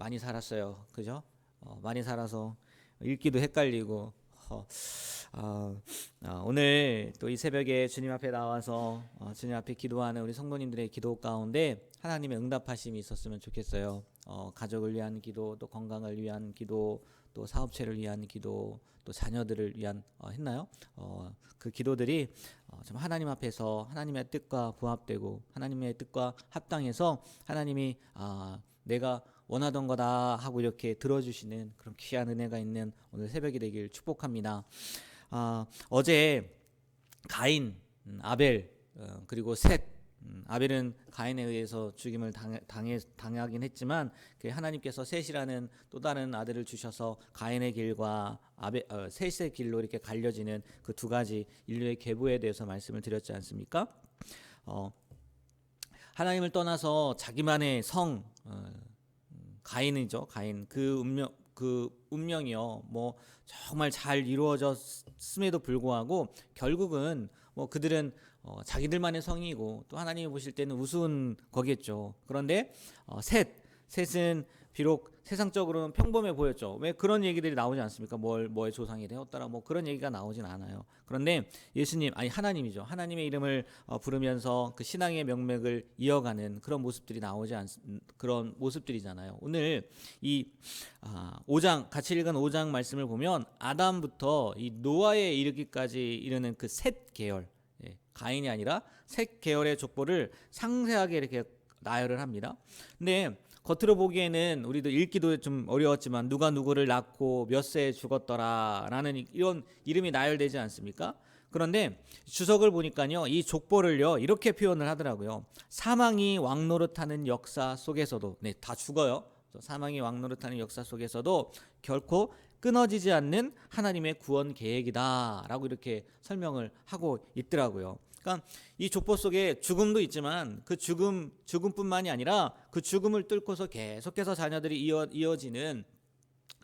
많이 살았어요. 그죠? 어, 많이 살아서 읽기도 헷갈리고 어, 아, 아, 오늘 또 이 새벽에 주님 앞에 나와서 어, 주님 앞에 기도하는 우리 성도님들의 기도 가운데 하나님의 응답하심이 있었으면 좋겠어요. 어, 가족을 위한 기도, 또 건강을 위한 기도, 또 사업체를 위한 기도, 또 자녀들을 위한 어, 했나요? 어, 그 기도들이 어, 좀 하나님 앞에서 하나님의 뜻과 부합되고 하나님의 뜻과 합당해서 하나님이 아, 내가 원하던 거다 하고 이렇게 들어주시는 그런 귀한 은혜가 있는 오늘 새벽이 되길 축복합니다. 아, 어제 가인, 음, 아벨 어, 그리고 셋 음, 아벨은 가인에 의해서 죽임을 당해, 당하긴 했지만 그 하나님께서 셋이라는 또 다른 아들을 주셔서 가인의 길과 아벨 어, 셋의 길로 이렇게 갈려지는 그 두 가지 인류의 계보에 대해서 말씀을 드렸지 않습니까? 어, 하나님을 떠나서 자기만의 성 어, 가인이죠. 가인 그 운명 그 운명이요. 뭐 정말 잘 이루어졌음에도 불구하고 결국은 뭐 그들은 어, 자기들만의 성이고 또 하나님이 보실 때는 우스운 거겠죠. 그런데 어, 셋 셋은 비록 세상적으로는 평범해 보였죠. 왜 그런 얘기들이 나오지 않습니까? 뭘 뭐의 조상이 되었더라 뭐 그런 얘기가 나오진 않아요. 그런데 예수님 아니 하나님이죠. 하나님의 이름을 어, 부르면서 그 신앙의 명맥을 이어가는 그런 모습들이 나오지 않 그런 모습들이잖아요. 오늘 이 아, 5장 같이 읽은 5장 말씀을 보면 아담부터 이 노아에 이르기까지 이르는 그 셋 계열 예, 가인이 아니라 셋 계열의 족보를 상세하게 이렇게 나열을 합니다. 근데 겉으로 보기에는 우리도 읽기도 좀 어려웠지만 누가 누구를 낳고 몇 세에 죽었더라라는 이런 이름이 나열되지 않습니까? 그런데 주석을 보니까요 이 족보를요 이렇게 표현을 하더라고요 사망이 왕노릇하는 역사 속에서도 네 다 죽어요 사망이 왕노릇하는 역사 속에서도 결코 끊어지지 않는 하나님의 구원 계획이다라고 이렇게 설명을 하고 있더라고요. 그러니까 이 족보 속에 죽음도 있지만 그 죽음 죽음뿐만이 아니라 그 죽음을 뚫고서 계속해서 자녀들이 이어 이어지는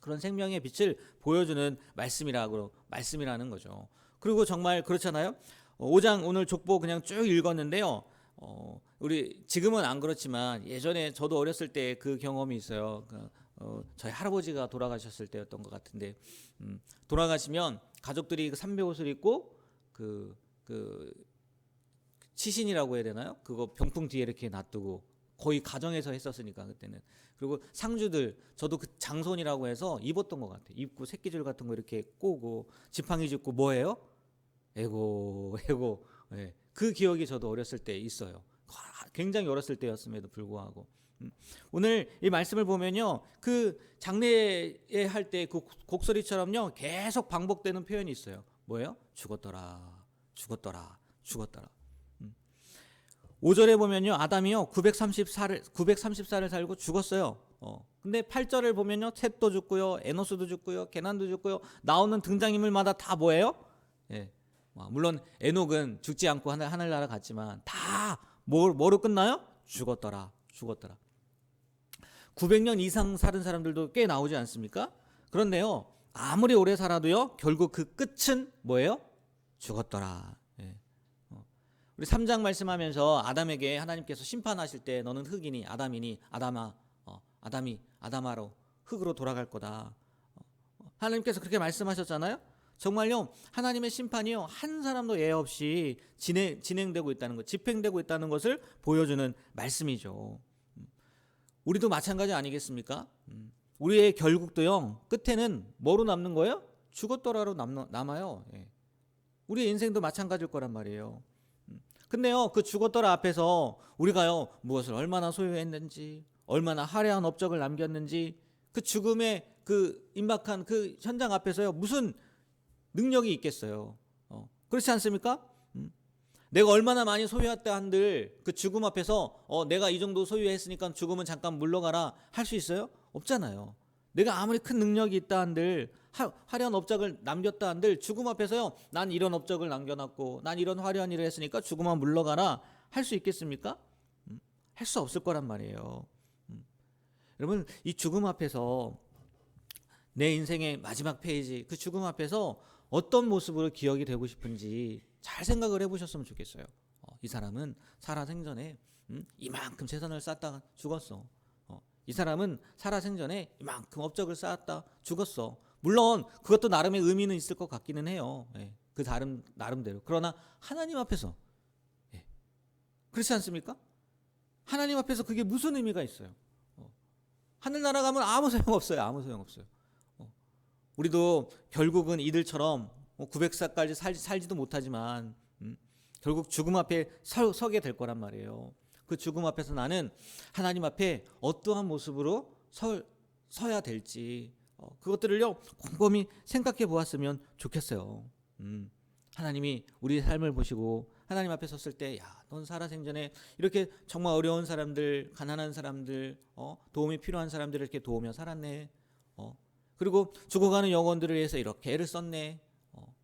그런 생명의 빛을 보여주는 말씀이라고 말씀이라는 거죠. 그리고 정말 그렇잖아요. 5장 오늘 족보 그냥 쭉 읽었는데요. 어, 우리 지금은 안 그렇지만 예전에 저도 어렸을 때 그 경험이 있어요. 그, 어, 저희 할아버지가 돌아가셨을 때였던 것 같은데 음, 돌아가시면 가족들이 그 삼배 옷을 입고 그, 그 치신이라고 해야 되나요? 그거 병풍 뒤에 이렇게 놔두고 거의 가정에서 했었으니까 그때는 그리고 상주들 저도 그 장손이라고 해서 입었던 것 같아요. 입고 새끼줄 같은 거 이렇게 꼬고 지팡이 짚고 뭐예요? 에고 에고 네. 그 기억이 저도 어렸을 때 있어요. 굉장히 어렸을 때였음에도 불구하고 음. 오늘 이 말씀을 보면요 그 장례에 할 때 그 곡소리처럼요 계속 반복되는 표현이 있어요. 뭐예요? 죽었더라, 죽었더라, 죽었더라. 5절에 보면요. 아담이요. 930살을 930살을 살고 죽었어요. 어. 근데 8절을 보면요. 셋도 죽고요. 에노스도 죽고요. 게난도 죽고요. 나오는 등장인물마다 다 뭐예요? 예. 물론 에녹은 죽지 않고 하늘, 하늘나라 갔지만 다 뭐, 뭐로 끝나요? 죽었더라. 죽었더라. 900년 이상 사는 사람들도 꽤 나오지 않습니까? 그런데요. 아무리 오래 살아도요. 결국 그 끝은 뭐예요? 죽었더라. 우리 3장 말씀하면서 아담에게 하나님께서 심판하실 때 너는 흙이니 아담이니 아담아 어, 아담이 아담아로 흙으로 돌아갈 거다. 어, 어, 하나님께서 그렇게 말씀하셨잖아요. 정말요 하나님의 심판이요 한 사람도 예 없이 진행 진행되고 있다는 것, 집행되고 있다는 것을 보여주는 말씀이죠. 음, 우리도 마찬가지 아니겠습니까? 음, 우리의 결국도요 끝에는 뭐로 남는 거예요? 죽었더라로 남, 남아요. 예. 우리의 인생도 마찬가지일 거란 말이에요. 근데요, 그 죽었더라 앞에서 우리가요, 무엇을 얼마나 소유했는지, 얼마나 화려한 업적을 남겼는지, 그 죽음의 그 임박한 그 현장 앞에서요, 무슨 능력이 있겠어요. 어, 그렇지 않습니까? 음. 내가 얼마나 많이 소유했다 한들 그 죽음 앞에서 어, 내가 이 정도 소유했으니까 죽음은 잠깐 물러가라 할 수 있어요? 없잖아요. 내가 아무리 큰 능력이 있다 한들 화려한 업적을 남겼다 한들 죽음 앞에서요. 난 이런 업적을 남겨놨고 난 이런 화려한 일을 했으니까 죽음만 물러가라 할 수 있겠습니까? 음, 할수 없을 거란 말이에요. 음. 여러분 이 죽음 앞에서 내 인생의 마지막 페이지 그 죽음 앞에서 어떤 모습으로 기억이 되고 싶은지 잘 생각을 해보셨으면 좋겠어요. 어, 이 사람은 살아 생전에 음, 이만큼 재산을 쌓다가 죽었어. 어, 이 사람은 살아생전에 이만큼 업적을 쌓았다 죽었어. 물론 그것도 나름의 의미는 있을 것 같기는 해요. 예, 그 다른 나름대로. 그러나 하나님 앞에서 예, 그렇지 않습니까? 하나님 앞에서 그게 무슨 의미가 있어요? 어, 하늘나라 가면 아무 소용 없어요. 아무 소용 없어요. 어, 우리도 결국은 이들처럼 900살까지 살, 살지도 못하지만 음, 결국 죽음 앞에 서, 서게 될 거란 말이에요. 그 죽음 앞에서 나는 하나님 앞에 어떠한 모습으로 서, 서야 될지 어, 그것들을요 곰곰이 생각해 보았으면 좋겠어요. 음, 하나님이 우리 삶을 보시고 하나님 앞에 섰을 때, 야, 넌 살아생전에 이렇게 정말 어려운 사람들, 가난한 사람들, 어, 도움이 필요한 사람들을 이렇게 도우며 살았네. 어, 그리고 죽어가는 영혼들을 위해서 이렇게 애를 썼네. 어,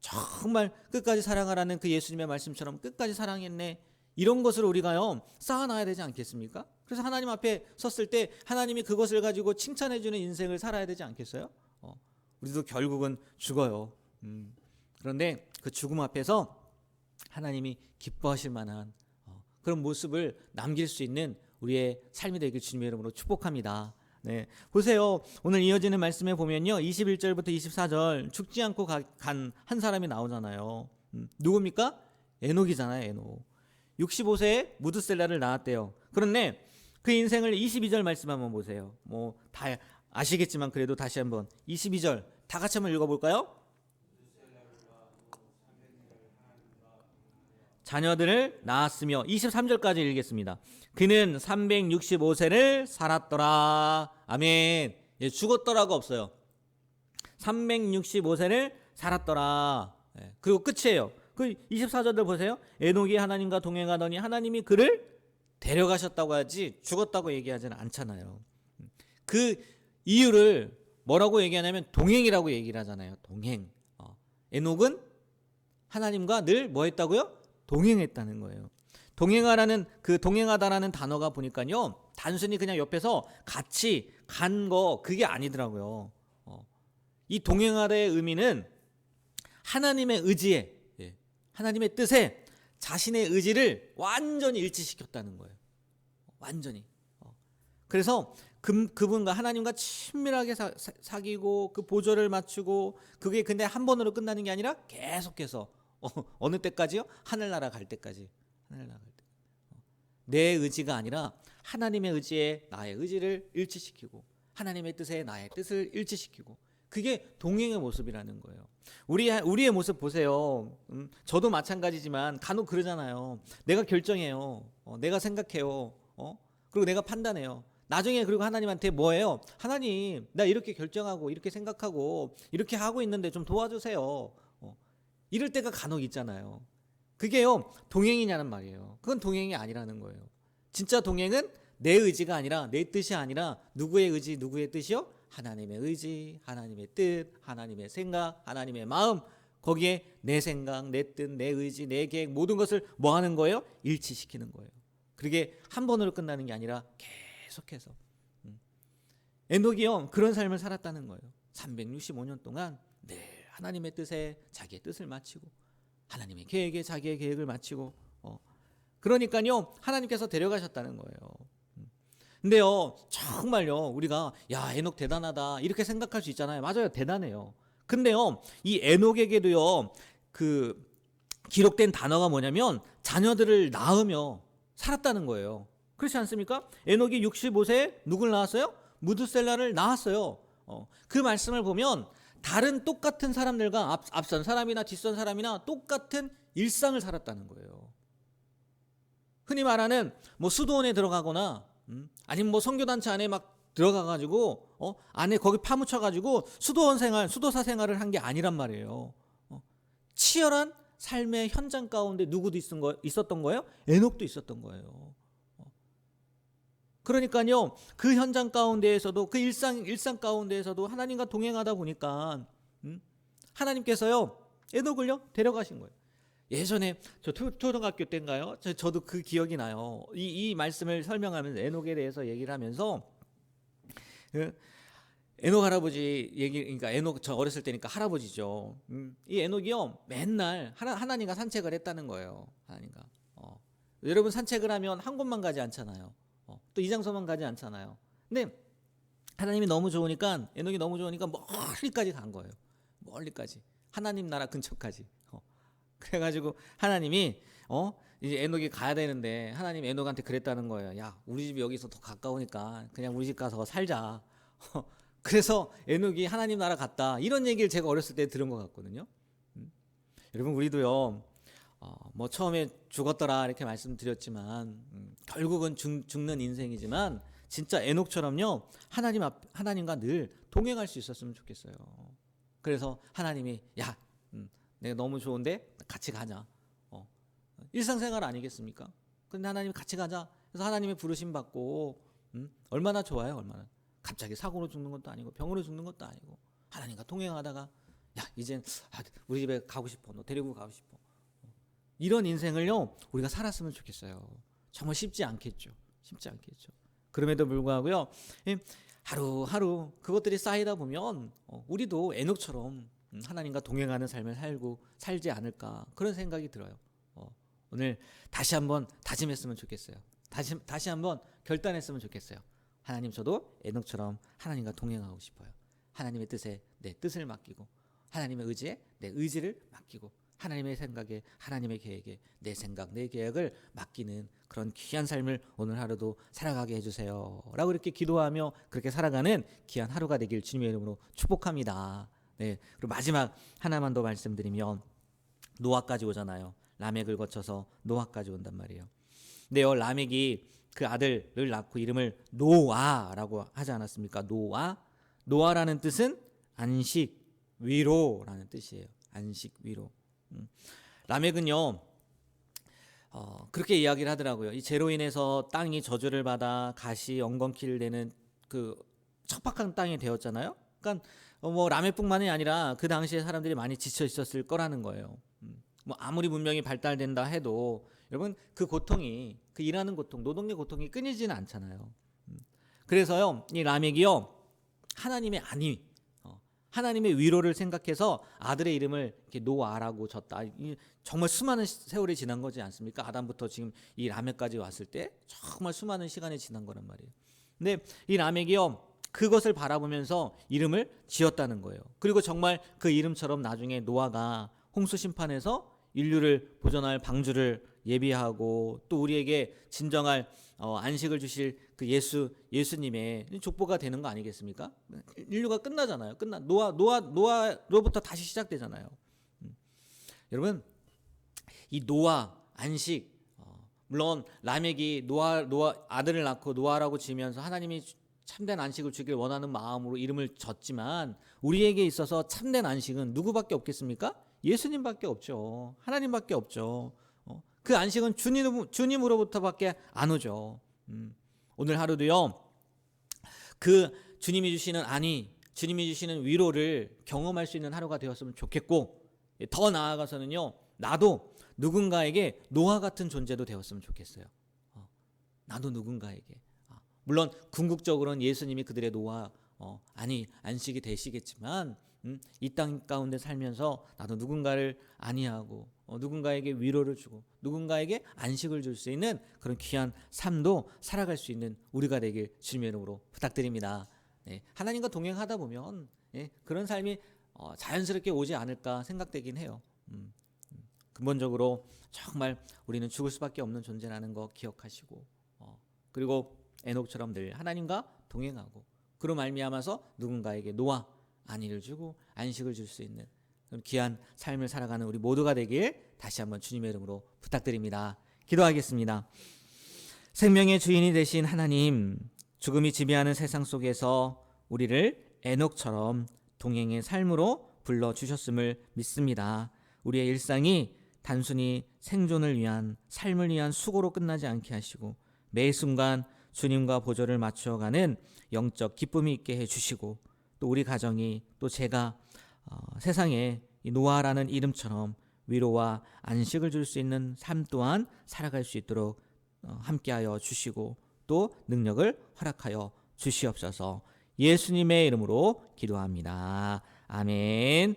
정말 끝까지 사랑하라는 그 예수님의 말씀처럼 끝까지 사랑했네. 이런 것을 우리가요 쌓아놔야 되지 않겠습니까? 그래서 하나님 앞에 섰을 때 하나님이 그것을 가지고 칭찬해 주는 인생을 살아야 되지 않겠어요? 어, 우리도 결국은 죽어요. 음, 그런데 그 죽음 앞에서 하나님이 기뻐하실 만한 어, 그런 모습을 남길 수 있는 우리의 삶이 되길 주님의 이름으로 축복합니다. 네. 보세요. 오늘 이어지는 말씀에 보면요. 21절부터 24절 죽지 않고 간 한 사람이 나오잖아요. 음, 누굽니까? 에녹이잖아요, 에녹. 65세에 무드셀라를 낳았대요. 그런데 그 인생을 22절 말씀 한번 보세요. 뭐 다 아시겠지만 그래도 다시 한번 22절 다 같이 한번 읽어 볼까요? 자녀들을 낳았으며 23절까지 읽겠습니다. 그는 365세를 살았더라. 아멘. 예, 죽었더라가 없어요. 365세를 살았더라. 예, 그리고 끝이에요. 그 24절들 보세요. 에녹이 하나님과 동행하더니 하나님이 그를 데려가셨다고 하지 죽었다고 얘기하지는 않잖아요. 그 이유를 뭐라고 얘기하냐면 동행이라고 얘기를 하잖아요. 동행. 어. 에녹은 하나님과 늘 뭐 했다고요? 동행했다는 거예요. 동행하라는 그 동행하다라는 단어가 보니까요. 단순히 그냥 옆에서 같이 간 거 그게 아니더라고요. 어. 이 동행하다의 의미는 하나님의 의지에 예, 하나님의 뜻에 자신의 의지를 완전히 일치시켰다는 거예요. 완전히. 어. 그래서 그, 그분과 하나님과 친밀하게 사, 사, 기고그 보조를 맞추고 그게 근데 한 번으로 끝나는 게 아니라 계속해서 어, 어느 때까지요? 하늘나라 갈 때까지. 하늘나라 갈 때. 어. 내 의지가 아니라 하나님의 의지에 나의 의지를 일치시키고 하나님의 뜻에 나의 뜻을 일치시키고 그게 동행의 모습이라는 거예요. 우리 우리의 모습 보세요. 음, 저도 마찬가지지만 간혹 그러잖아요. 내가 결정해요. 어, 내가 생각해요. 어? 그리고 내가 판단해요. 나중에 그리고 하나님한테 뭐예요? 하나님, 나 이렇게 결정하고 이렇게 생각하고 이렇게 하고 있는데 좀 도와주세요. 어, 이럴 때가 간혹 있잖아요. 그게요 동행이냐는 말이에요. 그건 동행이 아니라는 거예요. 진짜 동행은 내 의지가 아니라 내 뜻이 아니라 누구의 의지, 누구의 뜻이요? 하나님의 의지, 하나님의 뜻, 하나님의 생각, 하나님의 마음 거기에 내 생각, 내 뜻, 내 의지, 내 계획 모든 것을 뭐 하는 거예요? 일치시키는 거예요. 그게 한 번으로 끝나는 게 아니라 계속해서 음. 에녹이요 그런 삶을 살았다는 거예요. 365년 동안 늘 하나님의 뜻에 자기의 뜻을 마치고 하나님의 계획에 자기의 계획을 마치고 어. 그러니까요 하나님께서 데려가셨다는 거예요. 근데요, 정말요, 우리가, 야, 에녹 대단하다. 이렇게 생각할 수 있잖아요. 맞아요. 대단해요. 근데요, 이 에녹에게도요, 그, 기록된 단어가 뭐냐면, 자녀들을 낳으며 살았다는 거예요. 그렇지 않습니까? 에녹이 65세에 누굴 낳았어요? 무드셀라를 낳았어요. 어, 그 말씀을 보면, 다른 똑같은 사람들과 앞, 앞선 사람이나 뒷선 사람이나 똑같은 일상을 살았다는 거예요. 흔히 말하는 뭐 수도원에 들어가거나 음? 아니면 뭐 선교단체 안에 막 들어가가지고 어 안에 거기 파묻혀가지고 수도원 생활, 수도사 생활을 한 게 아니란 말이에요. 어? 치열한 삶의 현장 가운데 누구도 있었던, 거, 있었던 거예요? 에녹도 있었던 거예요. 어? 그러니까요, 그 현장 가운데에서도 그 일상 일상 가운데에서도 하나님과 동행하다 보니까 음? 하나님께서요 에녹을요 데려가신 거예요. 예전에 저 초등학교 때인가요? 저, 도그 기억이 나요. 이, 이 말씀을 설명하면서 에녹에 대해서 얘기를 하면서 그 에녹 할아버지 얘기 그러니까 에녹 저 어렸을 때니까 할아버지죠. 음, 이 에녹이요 맨날 하나, 하나님과 산책을 했다는 거예요. 하나님과. 어. 여러분 산책을 하면 한 곳만 가지 않잖아요. 어, 또 이 장소만 가지 않잖아요. 근데 하나님이 너무 좋으니까 에녹이 너무 좋으니까 멀리까지 간 거예요. 멀리까지 하나님 나라 근처까지. 어. 그래가지고 하나님이 어 이제 에녹이 가야 되는데 하나님 에녹한테 그랬다는 거예요. 야 우리 집이 여기서 더 가까우니까 그냥 우리 집 가서 살자. 어. 그래서 에녹이 하나님 나라 갔다. 이런 얘기를 제가 어렸을 때 들은 것 같거든요. 음. 여러분 우리도요. 어, 뭐 처음에 죽었더라 이렇게 말씀드렸지만 음, 결국은 죽, 죽는 인생이지만 진짜 에녹처럼요 하나님 앞 하나님과 늘 동행할 수 있었으면 좋겠어요. 그래서 하나님이 야 음, 내가 너무 좋은데 같이 가자. 어, 일상생활 아니겠습니까? 근데 하나님 같이 가자. 그래서 하나님의 부르심 받고 음, 얼마나 좋아요, 얼마나. 갑자기 사고로 죽는 것도 아니고 병으로 죽는 것도 아니고 하나님과 동행하다가 야 이젠 아, 우리 집에 가고 싶어. 너 데리고 가고 싶어. 이런 인생을요 우리가 살았으면 좋겠어요. 정말 쉽지 않겠죠. 쉽지 않겠죠. 그럼에도 불구하고요 이 하루하루 그것들이 쌓이다 보면 어, 우리도 에녹처럼 음, 하나님과 동행하는 삶을 살고 살지 않을까 그런 생각이 들어요. 어, 오늘 다시 한번 다짐했으면 좋겠어요. 다시 다시 한번 결단했으면 좋겠어요. 하나님 저도 에녹처럼 하나님과 동행하고 싶어요. 하나님의 뜻에 내 뜻을 맡기고 하나님의 의지에 내 의지를 맡기고 하나님의 생각에 하나님의 계획에 내 생각 내 계획을 맡기는 그런 귀한 삶을 오늘 하루도 살아가게 해주세요라고 이렇게 기도하며 그렇게 살아가는 귀한 하루가 되길 주님의 이름으로 축복합니다. 네 그리고 마지막 하나만 더 말씀드리면 노아까지 오잖아요. 라멕을 거쳐서 노아까지 온단 말이에요. 근데요 라멕이 그 아들을 낳고 이름을 노아라고 하지 않았습니까? 노아 노아라는 뜻은 안식 위로라는 뜻이에요. 안식 위로. 음. 라멕은요 어, 그렇게 이야기를 하더라고요. 이 죄로 인해서 땅이 저주를 받아 가시 엉겅퀴를 내는 그 척박한 땅이 되었잖아요. 그러니까 어, 뭐 라멕뿐만이 아니라 그 당시에 사람들이 많이 지쳐 있었을 거라는 거예요. 음. 뭐 아무리 문명이 발달된다 해도 여러분 그 고통이 그 일하는 고통, 노동의 고통이 끊이지는 않잖아요. 음. 그래서요 이 라멕이요 하나님의 아니 하나님의 위로를 생각해서 아들의 이름을 이렇게 노아라고 졌다. 정말 수많은 세월이 지난 거지 않습니까? 아담부터 지금 이 라멕까지 왔을 때 정말 수많은 시간이 지난 거란 말이에요. 근데 이 라멕이요 그것을 바라보면서 이름을 지었다는 거예요. 그리고 정말 그 이름처럼 나중에 노아가 홍수 심판에서 인류를 보존할 방주를 예비하고 또 우리에게 진정할 어, 안식을 주실 그 예수 예수님의 족보가 되는 거 아니겠습니까? 인류가 끝나잖아요. 끝나 노아 노아 노아로부터 다시 시작되잖아요. 음. 여러분 이 노아 안식 어, 물론 라멕이 노아 노아 아들을 낳고 노아라고 지으면서 하나님이 참된 안식을 주길 원하는 마음으로 이름을 졌지만 우리에게 있어서 참된 안식은 누구밖에 없겠습니까? 예수님밖에 없죠. 하나님밖에 없죠. 어? 그 안식은 주님, 주님으로부터밖에 안 오죠. 음. 오늘 하루도요. 그 주님이 주시는 아니, 주님이 주시는 위로를 경험할 수 있는 하루가 되었으면 좋겠고 더 나아가서는요. 나도 누군가에게 노아 같은 존재도 되었으면 좋겠어요. 어. 나도 누군가에게. 아, 물론 궁극적으로는 예수님이 그들의 노아 어, 아니 안식이 되시겠지만 음, 이땅 가운데 살면서 나도 누군가를 안위하고 어, 누군가에게 위로를 주고 누군가에게 안식을 줄 수 있는 그런 귀한 삶도 살아갈 수 있는 우리가 되길 주님의 이름으로 부탁드립니다. 네, 하나님과 동행하다 보면 예, 그런 삶이 어, 자연스럽게 오지 않을까 생각되긴 해요. 음, 음, 근본적으로 정말 우리는 죽을 수밖에 없는 존재라는 거 기억하시고 어, 그리고 에녹처럼 늘 하나님과 동행하고 그로 말미암아서 누군가에게 노아 안위를 주고 안식을 줄 수 있는 귀한 삶을 살아가는 우리 모두가 되길 다시 한번 주님의 이름으로 부탁드립니다. 기도하겠습니다. 생명의 주인이 되신 하나님, 죽음이 지배하는 세상 속에서 우리를 에녹처럼 동행의 삶으로 불러 주셨음을 믿습니다. 우리의 일상이 단순히 생존을 위한 삶을 위한 수고로 끝나지 않게 하시고 매 순간 주님과 보조를 맞추어가는 영적 기쁨이 있게 해주시고 또 우리 가정이 또 제가 어, 세상에 이 노아라는 이름처럼 위로와 안식을 줄 수 있는 삶 또한 살아갈 수 있도록 어, 함께하여 주시고 또 능력을 허락하여 주시옵소서 예수님의 이름으로 기도합니다. 아멘.